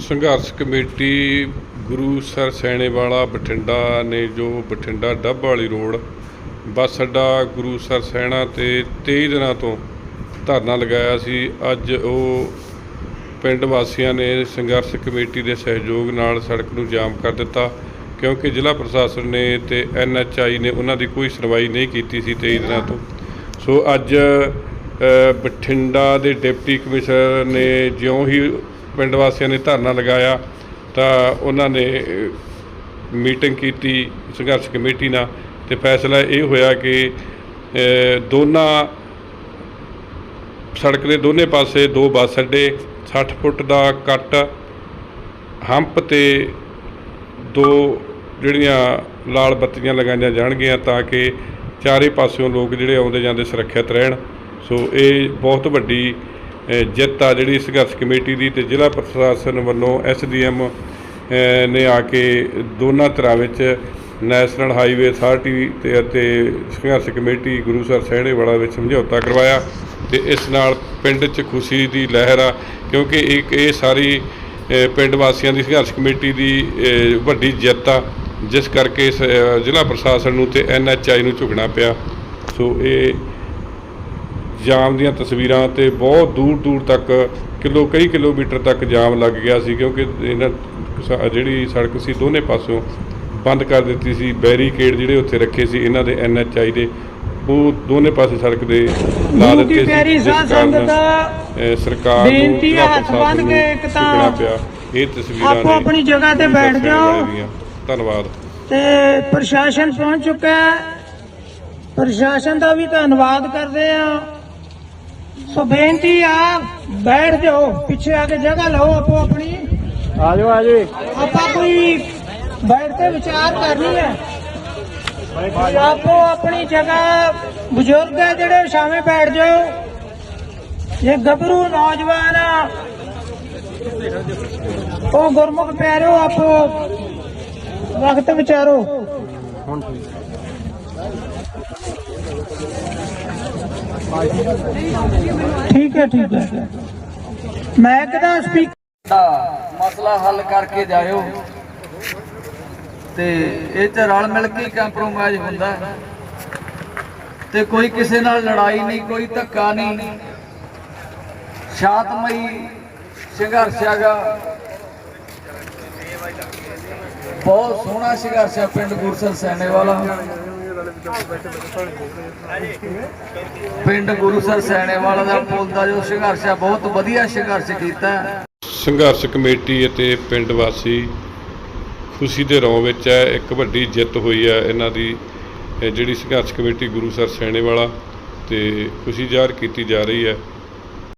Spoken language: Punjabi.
ਸੰਘਰਸ਼ ਕਮੇਟੀ ਗੁਰੂ ਸਰ ਸੈਣੇ ਵਾਲਾ ਬਠਿੰਡਾ ਨੇ ਜੋ ਬਠਿੰਡਾ ਡੱਬ ਵਾਲੀ ਰੋਡ ਬੱਸ ਅੱਡਾ ਗੁਰੂ ਸਰ ਸੈਣਾ ਤੇ 23 ਦਿਨਾਂ ਤੋਂ ਧਰਨਾ ਲਗਾਇਆ ਸੀ, ਅੱਜ ਉਹ ਪਿੰਡ ਵਾਸੀਆਂ ਨੇ ਸੰਘਰਸ਼ ਕਮੇਟੀ ਦੇ ਸਹਿਯੋਗ ਨਾਲ ਸੜਕ ਨੂੰ ਜਾਮ ਕਰ ਦਿੱਤਾ, ਕਿਉਂਕਿ ਜ਼ਿਲ੍ਹਾ ਪ੍ਰਸ਼ਾਸਨ ਨੇ ਤੇ ਐਨਐਚਆਈ ਨੇ ਉਹਨਾਂ ਦੀ ਕੋਈ ਸੁਣਵਾਈ ਨਹੀਂ ਕੀਤੀ ਸੀ 23 ਦਿਨਾਂ ਤੋਂ। ਸੋ ਅੱਜ ਬਠਿੰਡਾ ਦੇ ਡਿਪਟੀ ਕਮਿਸ਼ਨਰ ਨੇ ਜਿਉਂ ਹੀ ਪਿੰਡ ਵਾਸੀਆਂ ਨੇ ਧਰਨਾ ਲਗਾਇਆ ਤਾਂ ਉਹਨਾਂ ਨੇ ਮੀਟਿੰਗ ਕੀਤੀ, ਸੰਘਰਸ਼ ਕਮੇਟੀ ਨਾਲ ਤੇ ਫੈਸਲਾ ਇਹ ਹੋਇਆ ਕਿ ਦੋਨਾਂ ਸੜਕ ਦੇ ਦੋਨੇ ਪਾਸੇ ਦੋ ਬੱਸ ਅੱਡੇ 60 ਫੁੱਟ ਦਾ ਕੱਟ, ਹੰਪ ਤੇ ਦੋ ਜਿਹੜੀਆਂ ਲਾਲ ਬੱਤੀਆਂ ਲਗਾਈਆਂ ਜਾਣਗੀਆਂ ਤਾਂ ਕਿ ਚਾਰੇ ਪਾਸਿਓਂ ਲੋਕ ਜਿਹੜੇ ਆਉਂਦੇ ਜਾਂਦੇ ਸੁਰੱਖਿਅਤ ਰਹਿਣ। ਸੋ ਇਹ ਬਹੁਤ ਵੱਡੀ ਜਿੱਤ ਆ ਜਿਹੜੀ ਸੰਘਰਸ਼ ਕਮੇਟੀ ਦੀ ਤੇ ਜ਼ਿਲ੍ਹਾ ਪ੍ਰਸ਼ਾਸਨ ਵੱਲੋਂ ਐਸਡੀਐਮ ਨੇ ਆ ਕੇ ਦੋਨਾਂ ਧਿਰਾਂ ਵਿੱਚ ਨੈਸ਼ਨਲ ਹਾਈਵੇ ਅਥਾਰਟੀ ਤੇ ਅਤੇ ਸੰਘਰਸ਼ ਕਮੇਟੀ ਗੁਰੂਸਰ ਸਹਿਣੇਵਾਲਾ ਵਿੱਚ ਸਮਝੌਤਾ ਕਰਵਾਇਆ ਤੇ ਇਸ ਨਾਲ ਪਿੰਡ 'ਚ ਖੁਸ਼ੀ ਦੀ ਲਹਿਰ ਆ ਕਿਉਂਕਿ ਇੱਕ ਇਹ ਸਾਰੀ ਪਿੰਡ ਵਾਸੀਆਂ ਦੀ ਸੰਘਰਸ਼ ਕਮੇਟੀ ਦੀ ਵੱਡੀ ਜਿੱਤ ਆ ਜਿਸ ਕਰਕੇ ਇਸ, ਜ਼ਿਲ੍ਹਾ ਪ੍ਰਸ਼ਾਸਨ ਨੂੰ ਤੇ ਐਨਐਚਆਈ ਨੂੰ ਝੁਕਣਾ ਪਿਆ। ਸੋ ਇਹ ਜਾਮ ਦੀਆਂ ਤਸਵੀਰਾਂ ਤੇ ਬਹੁਤ ਦੂਰ ਦੂਰ ਤੱਕ ਕਿਲੋ ਕਈ ਕਿਲੋਮੀਟਰ ਤੱਕ ਜਾਮ ਲੱਗ ਗਿਆ ਸੀ ਕਿਉਂਕਿ ਇਹਨਾਂ ਜਿਹੜੀ ਸੜਕ ਸੀ ਦੋਨੇ ਪਾਸਿਓਂ ਬੰਦ ਕਰ ਦਿੱਤੀ ਸੀ ਬੈਰੀਕੇਡ ਜਿਹੜੇ ਉੱਥੇ ਰੱਖੇ ਸੀ ਇਹਨਾਂ ਦੇ ਐਨਐਚਆਈ ਦੇ ਉਹ ਦੋਨੇ ਪਾਸੇ ਸੜਕ ਦੇ ਲਾ ਦਿੱਤੇ ਸੀ ਜਿਸ ਕਾਰਨ, ਸਰਕਾਰ ਨੂੰ ਹੱਥ ਕੇ ਇੱਕ ਤਾਂ ਪਿਆ ਇਹ ਤਸਵੀਰਾਂ ਆਪੋ ਆਪਣੀ ਜਗ੍ਹਾ ਤੇ ਬੈਠ ਜਾਓ। ਧੰਨਵਾਦ। ਤੇ ਪ੍ਰਸ਼ਾਸਨ ਪਹੁੰਚ ਚੁੱਕਾ ਹੈ। ਪ੍ਰਸ਼ਾਸਨ ਦਾ ਵੀ ਧੰਨਵਾਦ ਕਰਦੇ ਆ ਸੋ ਬੇਨਤੀ ਆ ਬੈਠ ਜਾਓ ਪਿੱਛੇ ਆ ਕੇ ਜਗ੍ਹਾ ਲਓ ਆਪੋ ਆਪਣੀ। ਆ ਜਾਓ ਆ ਜਾਓ ਆਪਾਂ ਕੋਈ ਬੈਠ ਕੇ ਵਿਚਾਰ ਕਰਨੀ ਹੈ। ਆਪੋ ਆਪਣੀ ਜਗ੍ਹਾ ਬਜ਼ੁਰਗ ਹੈ ਜਿਹੜੇ ਸ਼ਾਮੇ ਬੈਠ ਜਾਓ। ਇਹ ਗੱਭਰੂ ਨੌਜਵਾਨ ਉਹ ਗੁਰਮੁਖ ਪਿਆਰਿਓ ਆਪੋ ਵਕਤ ਵਿਚਾਰੋ। ਠੀਕ ਹੈ ਠੀਕ ਹੈ। ਮੈਂ ਕਦਾ ਸਪੀਕ ਦਾ ਮਸਲਾ ਹੱਲ ਕਰਕੇ ਜਾਇਓ। ਤੇ ਇਹ ਚ ਰਲ ਮਿਲ ਕੇ ਕੰਪਰੋਮਾਈਜ਼ ਹੁੰਦਾ ਤੇ ਕੋਈ ਕਿਸੇ ਨਾਲ ਲੜਾਈ ਨਹੀਂ, ਕੋਈ ਧੱਕਾ ਨਹੀਂ। ਸ਼ਾਂਤਮਈ ਸੰਘਰਸ਼ ਹੈਗਾ। ਬਹੁਤ ਸੋਹਣਾ ਸੰਘਰਸ਼ ਹੈ ਪਿੰਡ ਗੁਰਸਰ ਸੈਣੇ ਵਾਲਾ। ਪਿੰਡ ਗੁਰੂਸਰ ਸੈਣੇ ਵਾਲਾ ਦਾ ਪੁੱਲ ਦਾ ਜੋ ਸੰਘਰਸ਼ ਹੈ ਬਹੁਤ ਵਧੀਆ ਸੰਘਰਸ਼ ਕੀਤਾ ਹੈ। ਸੰਘਰਸ਼ ਕਮੇਟੀ ਅਤੇ ਪਿੰਡ ਵਾਸੀ ਖੁਸ਼ੀ ਦੇ ਰੌਂ ਵਿੱਚ ਹੈ ਇੱਕ ਵੱਡੀ ਜਿੱਤ ਹੋਈ ਹੈ ਇਹਨਾਂ ਦੀ ਜਿਹੜੀ ਸੰਘਰਸ਼ ਕਮੇਟੀ ਗੁਰੂ ਸਰ ਸੈਣੇਵਾਲਾ ਤੇ ਖੁਸ਼ੀ ਜ਼ਾਹਰ ਕੀਤੀ ਜਾ ਰਹੀ ਹੈ।